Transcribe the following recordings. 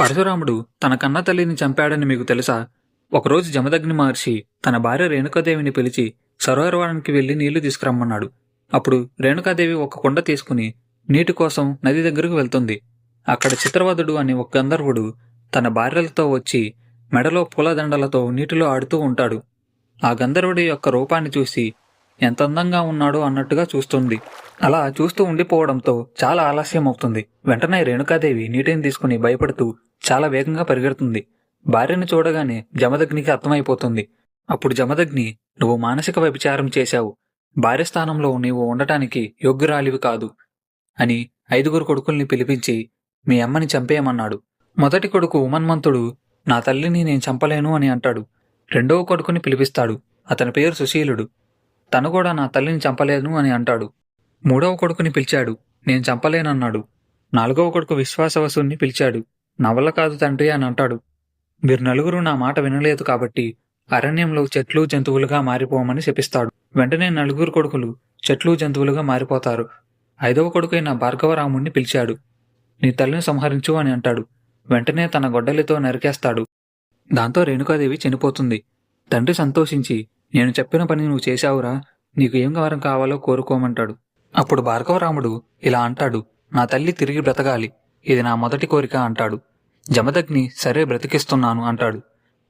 పరశురాముడు తన కన్న తల్లిని చంపాడని మీకు తెలుసా? ఒకరోజు జమదగ్ని మహర్షి తన భార్య రేణుకాదేవిని పిలిచి సరోవరానికి వెళ్ళి నీళ్ళు తీసుకురమ్మన్నాడు. అప్పుడు రేణుకాదేవి ఒక కుండ తీసుకుని నీటి కోసం నది దగ్గరకు వెళ్తుంది. అక్కడ చిత్రవదుడు అనే ఒక గంధర్వుడు తన భార్యలతో వచ్చి మెడలో పూలదండలతో నీటిలో ఆడుతూ ఉంటాడు. ఆ గంధర్వుడి యొక్క రూపాన్ని చూసి ఎంత అందంగా ఉన్నాడో అన్నట్టుగా చూస్తుంది. అలా చూస్తూ ఉండిపోవడంతో చాలా ఆలస్యం అవుతుంది. వెంటనే రేణుకాదేవి నీటిని తీసుకుని భయపడుతూ చాలా వేగంగా పరిగెడుతుంది. భార్యను చూడగానే జమదగ్నికి అర్థమైపోతుంది. అప్పుడు జమదగ్ని నువ్వు మానసిక వ్యభిచారం చేశావు. భార్య స్థానంలో నీవు ఉండటానికి యోగ్యురాలివి కాదు అని ఐదుగురు కొడుకుల్ని పిలిపించి మీ అమ్మని చంపేయమన్నాడు. మొదటి కొడుకు ఉమన్మంతుడు నా తల్లిని నేను చంపలేను అని అంటాడు. రెండవ కొడుకుని పిలిపిస్తాడు. అతని పేరు సుశీలుడు. తను కూడా నా తల్లిని చంపలేను అని అంటాడు. మూడవ కొడుకుని పిలిచాడు. నేను చంపలేనన్నాడు. నాలుగవ కొడుకు విశ్వాసవసుని పిలిచాడు. నవల కాదు తండ్రి అని అంటాడు. మీరు నలుగురు నా మాట వినలేదు కాబట్టి అరణ్యంలో చెట్లు జంతువులుగా మారిపోమని శపిస్తాడు. వెంటనే నలుగురు కొడుకులు చెట్లు జంతువులుగా మారిపోతారు. ఐదవ కొడుకైన భార్గవరాముణ్ణి పిలిచాడు. నీ తల్లిని సంహరించు అని అంటాడు. వెంటనే తన గొడ్డలితో నరికేస్తాడు. దాంతో రేణుకాదేవి చనిపోతుంది. తండ్రి సంతోషించి నేను చెప్పిన పని నువ్వు చేశావురా. నీకు ఏం వరం కావాలో కోరుకోమంటాడు. అప్పుడు భార్గవరాముడు ఇలా అంటాడు నా తల్లి తిరిగి బ్రతకాలి ఇది నా మొదటి కోరిక అంటాడు. జమదగ్ని సరే బ్రతికిస్తున్నాను అంటాడు.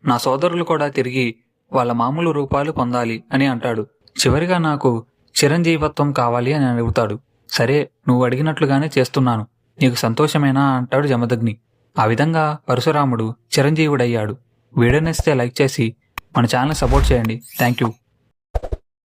నా సోదరులు కూడా తిరిగి వాళ్ళ మామూలు రూపాలు పొందాలి అని అంటాడు. చివరిగా నాకు చిరంజీవత్వం కావాలి అని అడుగుతాడు. సరే నువ్వు అడిగినట్లుగానే చేస్తున్నాను నీకు సంతోషమేనా అంటాడు జమదగ్ని. ఆ విధంగా పరశురాముడు చిరంజీవుడయ్యాడు. వీడియో లైక్ చేసి మన ఛానల్ సపోర్ట్ చేయండి. Thank you